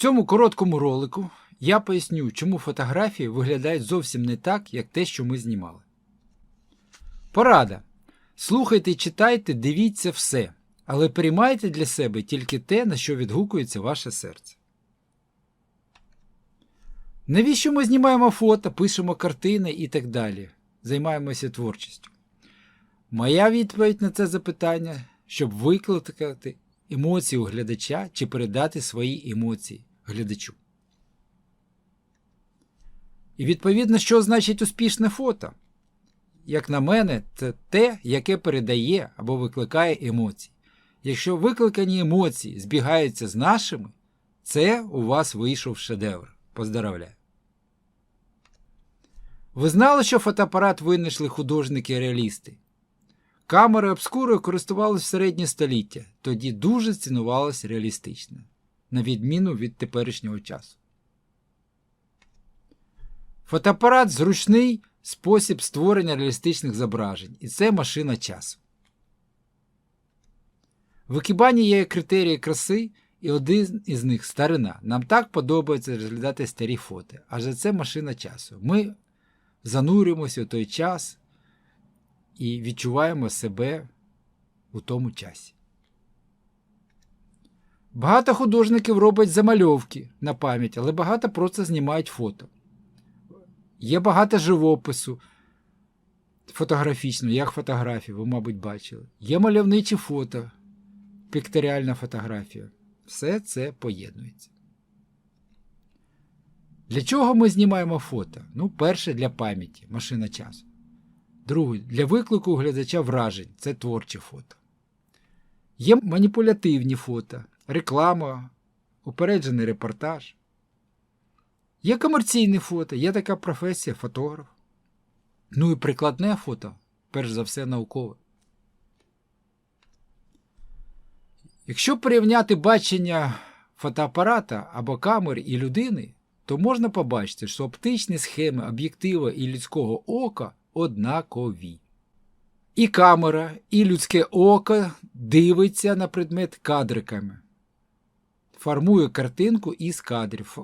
цьому короткому ролику я поясню, чому фотографії виглядають зовсім не так, як те, що ми знімали. Порада. Слухайте, читайте, дивіться все, але приймайте для себе тільки те, на що відгукується ваше серце. Навіщо ми знімаємо фото, пишемо картини і так далі? Займаємося творчістю? Моя відповідь на це запитання, щоб викликати емоції у глядача чи передати свої емоції глядачу. І відповідно, що значить успішне фото? Як на мене, це те, яке передає або викликає емоції. Якщо викликані емоції збігаються з нашими, це у вас вийшов шедевр. Поздравляю. Ви знали, що фотоапарат винайшли художники-реалісти? Камери обскурою користувалися в середнє століття, тоді дуже цінувалось реалістичне, на відміну від теперішнього часу. Фотоапарат зручний спосіб створення реалістичних зображень, і це машина часу. В екібані є критерії краси, і один із них старина. Нам так подобається розглядати старі фото, адже це машина часу. Ми занурюємося у той час і відчуваємо себе у тому часі. Багато художників роблять замальовки на пам'ять, але багато просто знімають фото. Є багато живопису фотографічного, як фотографії, ви, мабуть, бачили. Є мальовничі фото, пікторіальна фотографія. Все це поєднується. Для чого ми знімаємо фото? Ну, перше, для пам'яті, машина часу. Друге, для виклику глядача вражень це творче фото. Є маніпулятивні фото, реклама, упереджений репортаж. Є комерційне фото, є така професія фотограф. Ну і прикладне фото, перш за все, наукове. Якщо порівняти бачення фотоапарата або камери і людини, то можна побачити, що оптичні схеми об'єктива і людського ока однакові. І камера, і людське око дивиться на предмет кадриками, формує картинку із кадрів.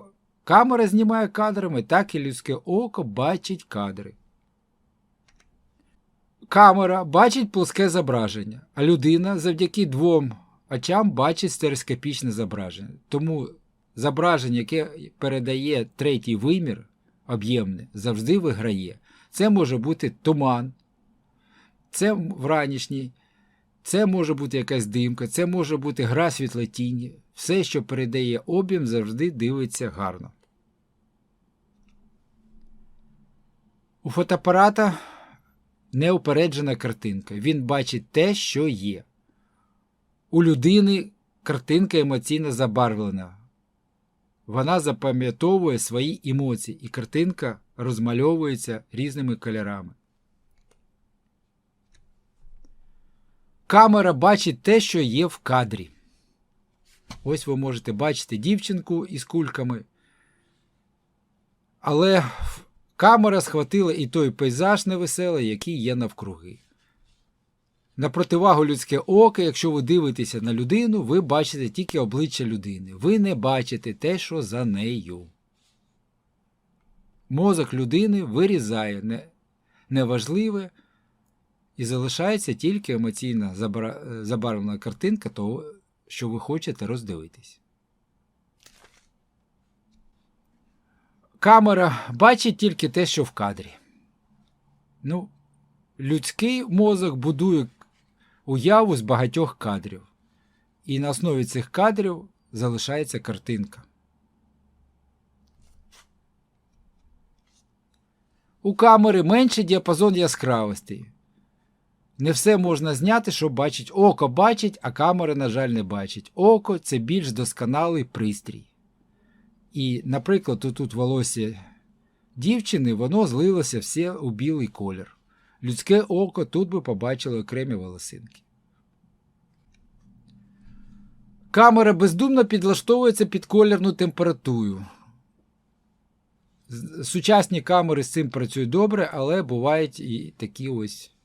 Камера знімає кадрами, так і людське око бачить кадри. Камера бачить плоске зображення, а людина завдяки двом очам бачить стереоскопічне зображення. Тому зображення, яке передає третій вимір, об'ємне, завжди виграє. Це може бути туман, це вранішній, це може бути якась димка, це може бути гра світлотіні. Все, що передає об'єм, завжди дивиться гарно. У фотоапарата неупереджена картинка. Він бачить те, що є. У людини картинка емоційно забарвлена. Вона запам'ятовує свої емоції, і картинка розмальовується різними кольорами. Камера бачить те, що є в кадрі. Ось ви можете бачити дівчинку із кульками. Але камера схватила і той пейзаж невеселий, який є навкруги. На противагу людське око, якщо ви дивитеся на людину, ви бачите тільки обличчя людини. Ви не бачите те, що за нею. Мозок людини вирізає неважливе і залишається тільки емоційна забарвлена картинка того, що ви хочете роздивитись. Камера бачить тільки те, що в кадрі. Ну, людський мозок будує уяву з багатьох кадрів. І на основі цих кадрів залишається картинка. У камери менший діапазон яскравості. Не все можна зняти, що бачить. Око бачить, а камера, на жаль, не бачить. Око це більш досконалий пристрій. І, наприклад, тут волосся дівчини, воно злилося все у білий колір. Людське око тут би побачило окремі волосинки. Камера бездумно підлаштовується під колірну температуру. Сучасні камери з цим працюють добре, але бувають і такі ось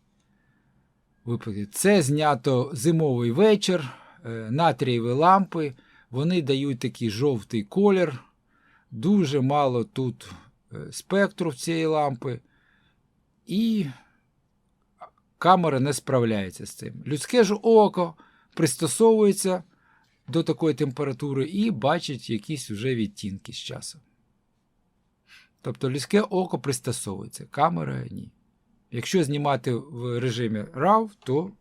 Це знято зимовий вечір, е, натрієві лампи, Вони дають такий жовтий колір. Дуже мало тут е, спектру в цієї лампи. І камера не справляється з цим. Людське ж око пристосовується до такої температури і бачить якісь вже відтінки з часом. Тобто людське око пристосовується, камера ні. Якщо знімати в режимі RAW, то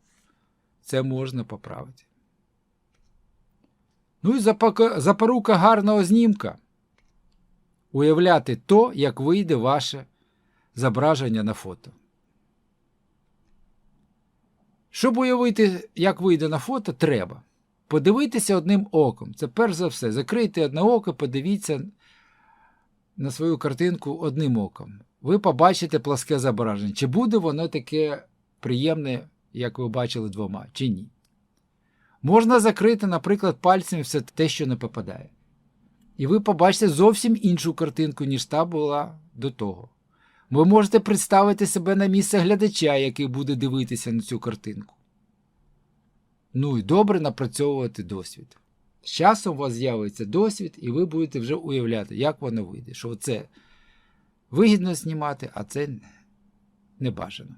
це можна поправити. Ну і запорука гарного знімка. Уявляти то, як вийде ваше зображення на фото. Щоб уявити, як вийде на фото, треба подивитися одним оком. Це перш за все. Закрийте одне око, подивіться на свою картинку одним оком. Ви побачите пласке зображення. Чи буде воно таке приємне, як ви бачили двома, чи ні. Можна закрити, наприклад, пальцем все те, що не попадає. І ви побачите зовсім іншу картинку, ніж та була до того. Ви можете представити себе на місце глядача, який буде дивитися на цю картинку. Ну і добре напрацьовувати досвід. З часом у вас з'явиться досвід, і ви будете вже уявляти, як воно вийде. Що це вигідно знімати, а це не бажано.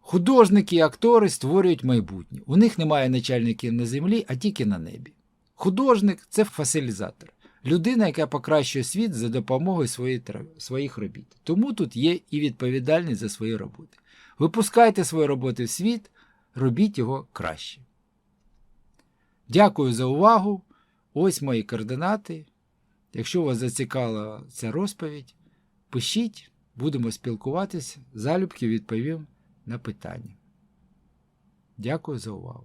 Художники і актори створюють майбутнє. У них немає начальників на землі, а тільки на небі. Художник це фасилізатор. Людина, яка покращує світ за допомогою своїх робіт. Тому тут є і відповідальність за свої роботи. Випускайте свої роботи в світ, робіть його краще. Дякую за увагу. Ось мої координати. Якщо вас зацікавила ця розповідь, пишіть, будемо спілкуватися, залюбки відповім на питання. Дякую за увагу.